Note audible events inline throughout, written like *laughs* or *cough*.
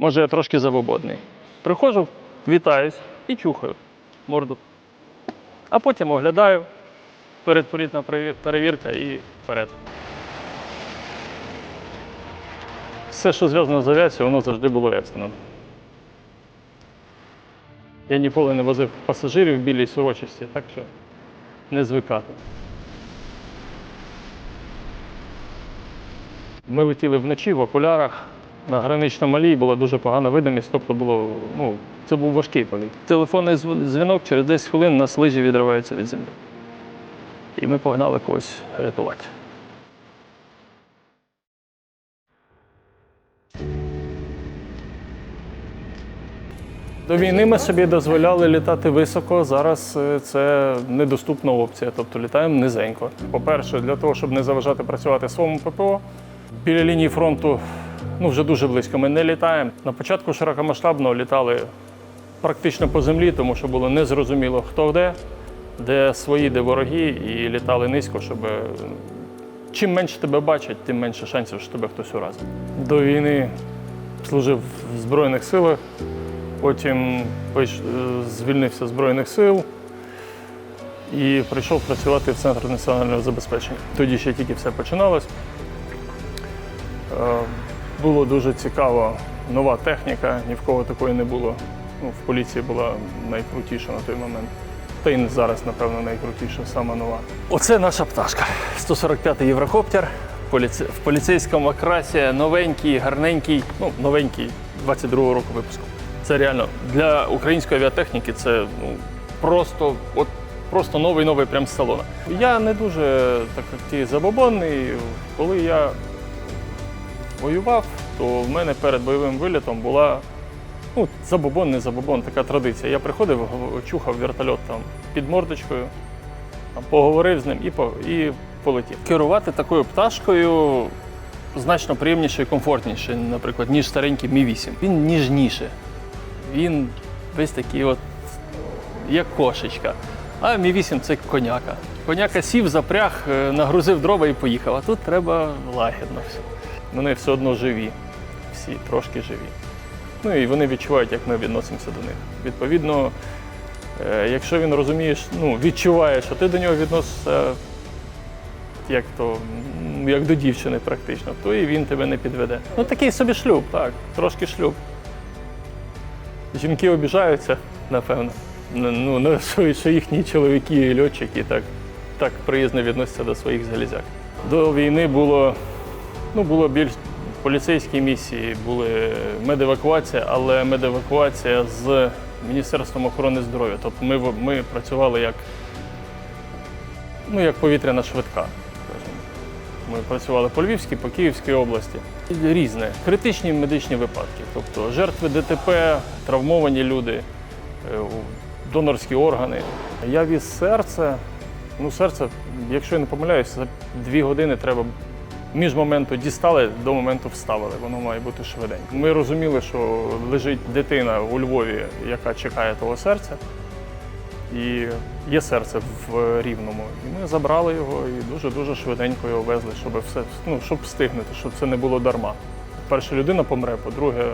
Може, я трошки завободний. Приходжу, вітаюсь і чухаю морду. А потім оглядаю, передполітна перевірка і вперед. Все, що зв'язано з авіацією, воно завжди було екстрено. Я ніколи не возив пасажирів в білій сорочості, так що не звикати. Ми летіли вночі в окулярах. На гранично малій була дуже погана видимість, тобто було, ну, це був важкий політ. Телефонний дзвінок через 10 хвилин нас лижі відриваються від землі. І ми погнали когось рятувати. До війни ми собі дозволяли літати високо. Зараз е, це недоступна опція, тобто літаємо низенько. По-перше, для того, щоб не заважати працювати своєму ППО, біля лінії фронту ну, вже дуже близько ми не літаємо. На початку широкомасштабно літали практично по землі, тому що було незрозуміло, хто де, де свої, де вороги, і літали низько, щоб е, чим менше тебе бачать, тим менше шансів, що тебе хтось уразить. До війни служив в Збройних силах. Потім е, звільнився з Збройних сил і прийшов працювати в Центр національного забезпечення. Тоді ще тільки все починалось. Було дуже цікаво, нова техніка, ні в кого такої не було. Ну, в поліції була найкрутіша на той момент. Та й зараз, напевно, найкрутіша, сама нова. Оце наша пташка. 145-й Єврокоптер. В поліцейському окрасі новенький, гарненький, ну, новенький 22-го року випуску. Це реально для української авіатехніки це ну, просто, от, просто новий новий прям з салона. Я не дуже так забобонний. Коли я воював, то в мене перед бойовим вилітом була ну, забобон, не забобон, така традиція. Я приходив, чухав вертольот там під мордочкою, там, поговорив з ним і, і полетів. Керувати такою пташкою значно приємніше і комфортніше, наприклад, ніж старенький Мі 8. Він ніжніше. Він весь такий, от, як кошечка. А Мі 8 це коняка. Коняка сів, запряг, е, нагрузив дрова і поїхав. А тут треба лагідно все. Вони все одно живі. Всі трошки живі. Ну і вони відчувають, як ми відносимося до них. Відповідно, е, якщо він розумієш, ну, відчуває, що ти до нього відносишся як то, як до дівчини практично, то і він тебе не підведе. Ну такий собі шлюб, так, трошки шлюб. Жінки обіжаються, напевно. Ну, ну, ну, *laughs* що, їхні чоловіки і льотчики так, так приязно відносяться до своїх залізяк. До війни було, ну, було більш поліцейські місії, були медевакуація, але медевакуація з Міністерством охорони здоров'я. Тобто ми, ми працювали як, ну, як повітряна швидка. Ми працювали по Львівській, по Київській області. Різне. Критичні медичні випадки. Тобто жертви ДТП, травмовані люди, е, донорські органи. Я віз серце. Ну, серце, якщо я не помиляюся, за дві години треба між моменту дістали до моменту вставили. Воно має бути швиденько. Ми розуміли, що лежить дитина у Львові, яка чекає того серця. І є серце в рівному. І ми забрали його і дуже-дуже швиденько його везли, щоб все ну, щоб встигнути, щоб це не було дарма. Перша людина помре, по-друге,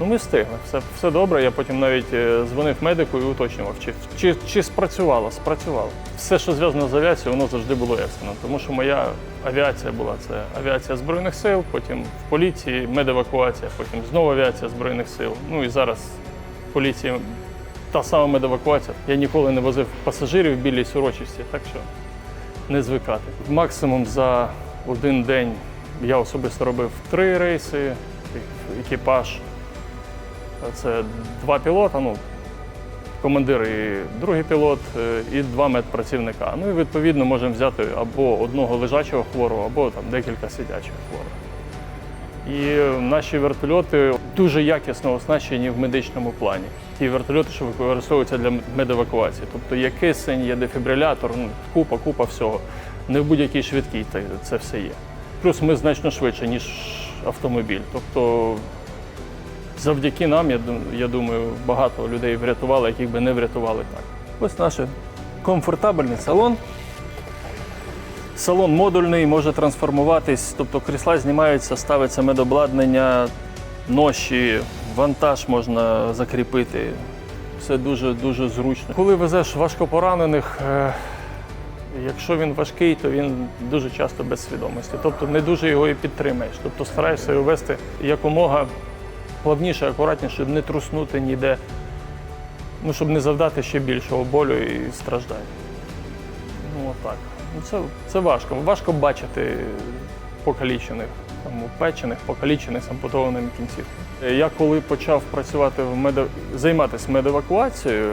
ну ми встигли. Все, все добре. Я потім навіть е, дзвонив медику і уточнював, чи, чи, чи спрацювало, спрацювало. Все, що зв'язано з авіацією, воно завжди було екстрено. Тому що моя авіація була це авіація Збройних сил, потім в поліції, медевакуація, потім знову авіація Збройних сил. Ну і зараз в поліції та сама медевакуація. Я ніколи не возив пасажирів в білій сорочості, так що не звикати. Максимум за один день я особисто робив три рейси, екіпаж. Це два пілота, ну, командир і другий пілот, е, і два медпрацівника. Ну і відповідно можемо взяти або одного лежачого хворого, або там декілька сидячих хворих. І наші вертольоти дуже якісно оснащені в медичному плані. Ті вертольоти, що використовуються для медевакуації. Тобто є кисень, є дефібрилятор, ну, купа, купа всього. Не в будь-якій швидкій це все є. Плюс ми значно швидше, ніж автомобіль. Тобто завдяки нам, я, думаю, багато людей врятували, яких би не врятували так. Ось наш комфортабельний салон. Салон модульний, може трансформуватись, тобто крісла знімаються, ставиться медобладнання ноші, вантаж можна закріпити. Все дуже дуже зручно. Коли везеш важкопоранених, е, якщо він важкий, то він дуже часто без свідомості. Тобто не дуже його і підтримаєш. Тобто стараєшся його вести якомога плавніше, акуратніше, щоб не труснути ніде, ну, щоб не завдати ще більшого болю і страждань. Ну, отак. Ну, це, це важко. Важко бачити покалічених, там, упечених, покалічених з ампутованими кінцівками. Я коли почав працювати в меде... займатися медевакуацією,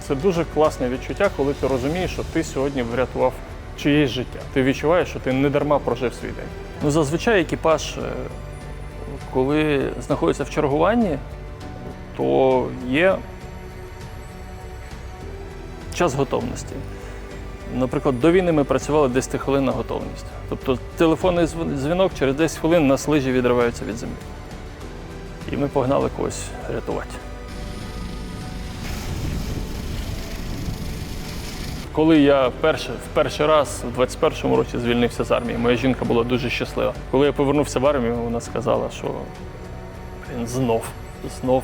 це дуже класне відчуття, коли ти розумієш, що ти сьогодні врятував чиєсь життя. Ти відчуваєш, що ти не дарма прожив свій день. Ну, зазвичай екіпаж, е, коли знаходиться в чергуванні, то є час готовності. Наприклад, до війни ми працювали 10 хвилин на готовність. Тобто телефонний дзвінок через 10 хвилин нас лижі відриваються від землі. І ми погнали когось рятувати. Коли я перше, в перший раз у 21-му році звільнився з армії, моя жінка була дуже щаслива. Коли я повернувся в армію, вона сказала, що блін, знов, знов.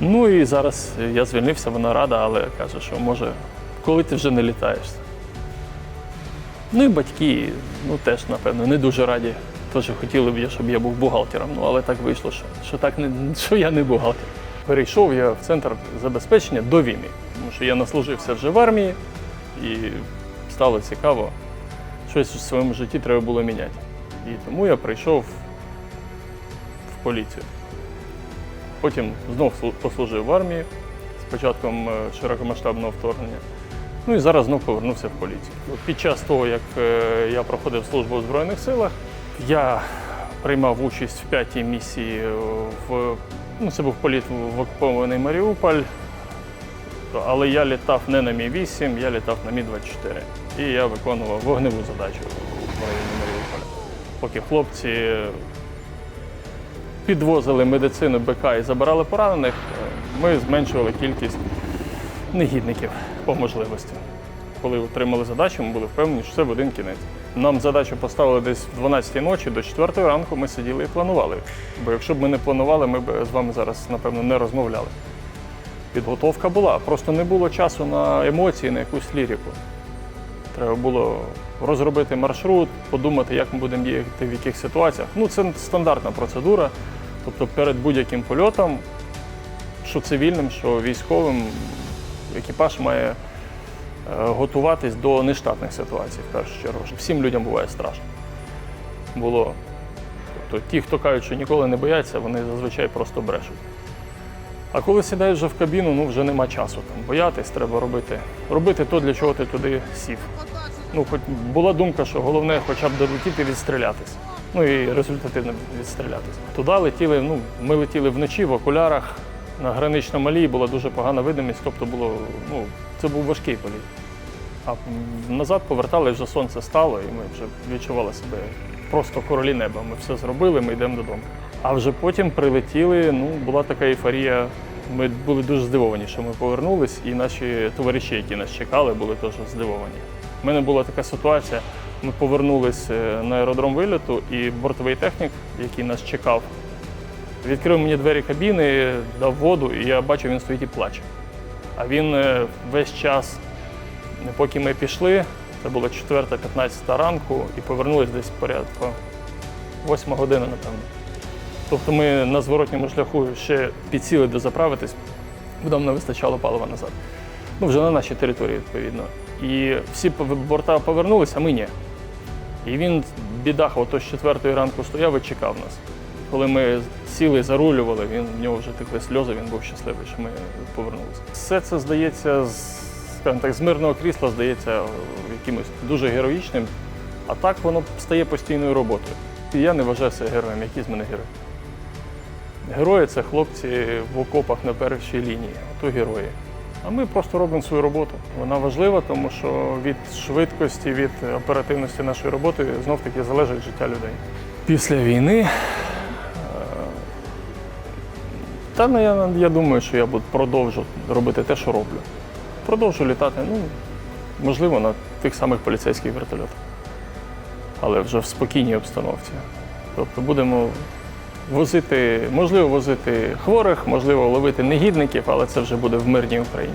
Ну і зараз я звільнився, вона рада, але каже, що може, коли ти вже не літаєш. Ну і батьки, ну теж, напевно, не дуже раді. Теж хотіли б, я, щоб я був бухгалтером, ну але так вийшло, що, що, так не, що я не бухгалтер. Перейшов я в центр забезпечення до війни, що я наслужився вже в армії і стало цікаво, щось у своєму житті треба було міняти. І тому я прийшов в поліцію. Потім знов послужив в армії з початком е, широкомасштабного вторгнення. Ну і зараз знов повернувся в поліцію. Під час того, як е, я проходив службу у Збройних силах, я приймав участь в п'ятій місії е, в ну, це був політ в окупований Маріуполь. То- Але я літав не на Мі-8, я літав на Мі-24. І я виконував вогневу задачу в районі Маріуполя. Поки хлопці підвозили медицину БК і забирали поранених, е, ми зменшували кількість негідників по можливості. Коли отримали задачу, ми були впевнені, що це в один кінець. Нам задачу поставили десь в 12 ночі до 4 ранку ми сиділи і планували. Бо якщо б ми не планували, ми б з вами зараз, напевно, не розмовляли. Підготовка була, просто не було часу на емоції, на якусь ліріку. Треба було розробити маршрут, подумати, як ми будемо їхати в яких ситуаціях. Ну, це стандартна процедура. Тобто перед будь-яким польотом, що цивільним, що військовим, екіпаж має е, готуватись до нештатних ситуацій в першу чергу. Всім людям буває страшно. Було. Тобто ті, хто кажуть, що ніколи не бояться, вони зазвичай просто брешуть. А коли сідаєш вже в кабіну, ну вже нема часу там боятись, треба робити, робити то, для чого ти туди сів. Ну, хоч була думка, що головне хоча б долетіти відстрілятись. Ну і результативно відстрілятись. Туди летіли, ну, ми летіли вночі в окулярах. На граничному малій була дуже погана видимість, тобто було, ну, це був важкий політ. А назад повертали, вже сонце стало, і ми вже відчували себе просто королі неба. Ми все зробили, ми йдемо додому. А вже потім прилетіли, ну, була така ейфорія. Ми були дуже здивовані, що ми повернулись, і наші товариші, які нас чекали, були теж здивовані. У мене була така ситуація. Ми повернулись е, на аеродром виліту, і бортовий технік, який нас чекав, відкрив мені двері кабіни, дав воду, і я бачу, він стоїть і плаче. А він е, весь час, е, поки ми пішли, це було 4-15 ранку, і повернулись десь порядку 8 година, напевно. Тобто ми на зворотньому шляху ще підсіли дозаправитись, бо нам не вистачало палива назад. Ну, вже на нашій території, відповідно. І всі борта повернулися, а ми ні. І він, бідах, ото з четвертої ранку стояв і чекав нас. Коли ми сіли, зарулювали, він, в нього вже текли сльози, він був щасливий, що ми повернулися. Все це здається, з, скажімо так, з мирного крісла здається е, якимось дуже героїчним, а так воно стає постійною роботою. І я не вважаю себе героєм, які з мене герої. Герої це хлопці в окопах на першій лінії, то герої. А ми просто робимо свою роботу. Вона важлива, тому що від швидкості, від оперативності нашої роботи знов таки залежить життя людей. Після війни. е, Та ну, я, я думаю, що я буду продовжу робити те, що роблю. Продовжу літати, ну, можливо, на тих самих поліцейських вертольотах. Але вже в спокійній обстановці. Тобто будемо возити, можливо, возити хворих, можливо, ловити негідників, але це вже буде в мирній Україні.